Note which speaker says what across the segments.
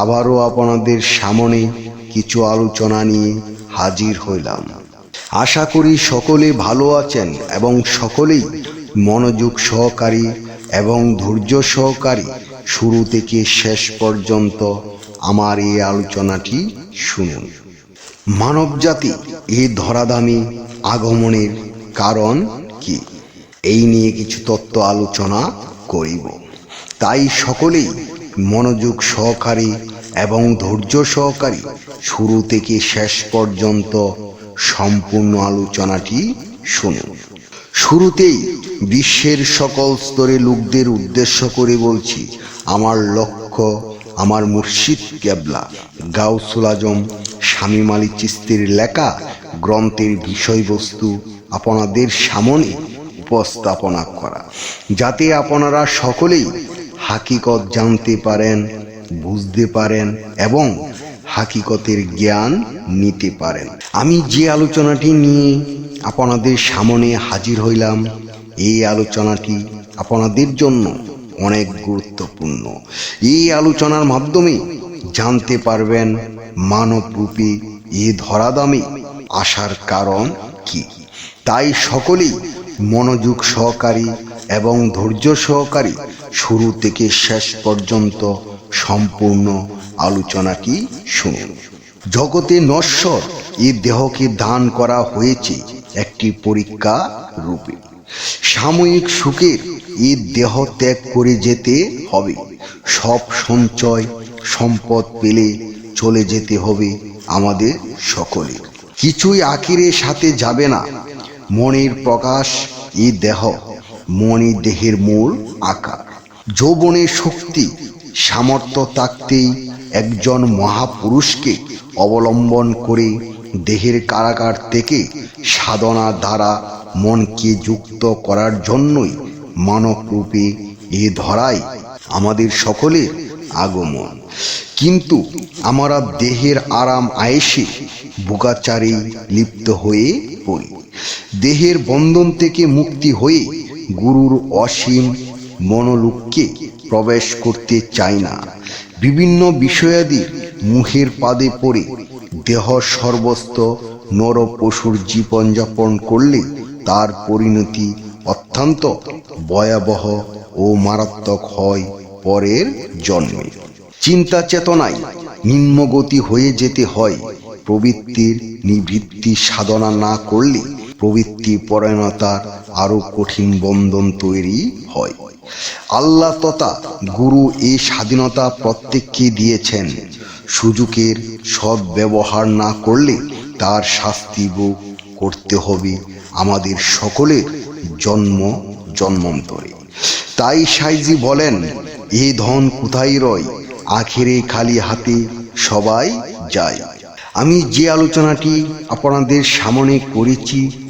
Speaker 1: আবারও আপনাদের সামনে কিছু আলোচনা নিয়ে হাজির হইলাম। আশা করি সকলে ভালো আছেন এবং সকলেই মনোযোগ সহকারী এবং ধৈর্য সহকারী শুরু থেকে শেষ পর্যন্ত আমার এই আলোচনাটি শুনুন। মানবজাতি এই ধরাধামে আগমনের কারণ কি? এই নিয়ে কিছু তত্ত্ব আলোচনা করিব। তাই সকলেই মনোযোগ সহকারী এবং ধৈর্য সহকারী শুরু থেকে শেষ পর্যন্ত সম্পূর্ণ আলোচনাটি শুনুন। শুরুতেই বিশ্বের সকল স্তরে লোকদের উদ্দেশ্য করে বলছি, আমার লক্ষ্য, আমার মুর্শিদ কেবলা, গাউসুল আজম স্বামী আলী চিস্তির লেখা গ্রন্থের বিষয়বস্তু আপনাদের সামনে উপস্থাপনা করা, যাতে আপনারা সকলেই হাকিকত জানতে পারেন বুঝতে পারেন এবং হাকিকতের জ্ঞান নিতে পারেন। আমি যে আলোচনাটি নিয়ে আপনাদের সামনে হাজির হইলাম, এই আলোচনাটি আপনাদের জন্য অনেক গুরুত্বপূর্ণ। এই আলোচনার মাধ্যমে জানতে পারবেন মানবরূপী এ ধরাদামে আসার কারণ কি। তাই সকলেই মনোযোগ সহকারী এবং ধৈর্য সহকারী শুরু থেকে শেষ পর্যন্ত সম্পূর্ণ আলোচনাটি শুনুন। জগতে নশ্বর এ দেহকে দান করা হয়েছে একটি পরীক্ষা রূপে। সাময়িক সুখের এই দেহ ত্যাগ করে যেতে হবে। সব সঞ্চয়, সম্পদ পেলে চলে যেতে হবে আমাদের সকলে। কিছুই আখিরের সাথে যাবে না। মনের প্রকাশ এ দেহ, মনি দেহের মূল আকার। যৌবনের শক্তি সামর্থ্য থাকতেই একজন মহাপুরুষকে অবলম্বন করে দেহের কারাগার থেকে সাধনা দ্বারা মনকে যুক্ত করার জন্যই মানবরূপে এ ধরায় আমাদের সকলের আগমন। কিন্তু আমরা দেহের আরাম আয়েসে বুকাচারে লিপ্ত হয়ে পড়ি। দেহের বন্ধন থেকে মুক্তি হয়ে গুরুর অসীম মনোলোককে প্রবেশ করতে চাই না। বিভিন্ন বিষয়াদির মুখের পাদে পড়ে দেহ সর্বস্ত নর পশুর জীবনযাপন করলে তার পরিণতি অত্যন্ত ভয়াবহ ও মারাত্মক হয় পরের জন্মে। চিন্তা চেতনায় নিম্নগতি হয়ে যেতে হয়। প্রবৃত্তির নিবৃত্তি সাধনা না করলে প্রবৃত্তি পরায়ণতার আরও কঠিন বন্ধন তৈরি হয়। আল্লাহ তথা গুরু এই স্বাধীনতা প্রত্যেককে দিয়েছেন। সুযোগের সৎ ব্যবহার না করলে তার শাস্তি ভোগ করতে হবে আমাদের সকলের জন্ম জন্মান্তরে। তাই সাইজি বলেন, এ ধন কোথায় রয়? আখেরে খালি হাতে সবাই যায়। আমি যে আলোচনাটি আপনাদের সামনে করেছি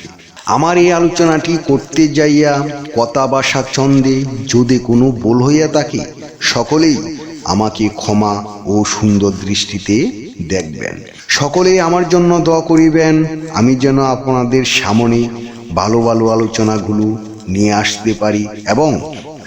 Speaker 1: আমার এই আলোচনাটি করতে যাইয়া কথা বাসা স্বাচ্ছন্দে যদি কোনো বল হইয়া থাকে, সকলেই আমাকে ক্ষমা ও সুন্দর দৃষ্টিতে দেখবেন। সকলেই আমার জন্য দোয়া করিবেন। আমি যেন আপনাদের সামনে ভালো ভালো আলোচনাগুলো নিয়ে আসতে পারি এবং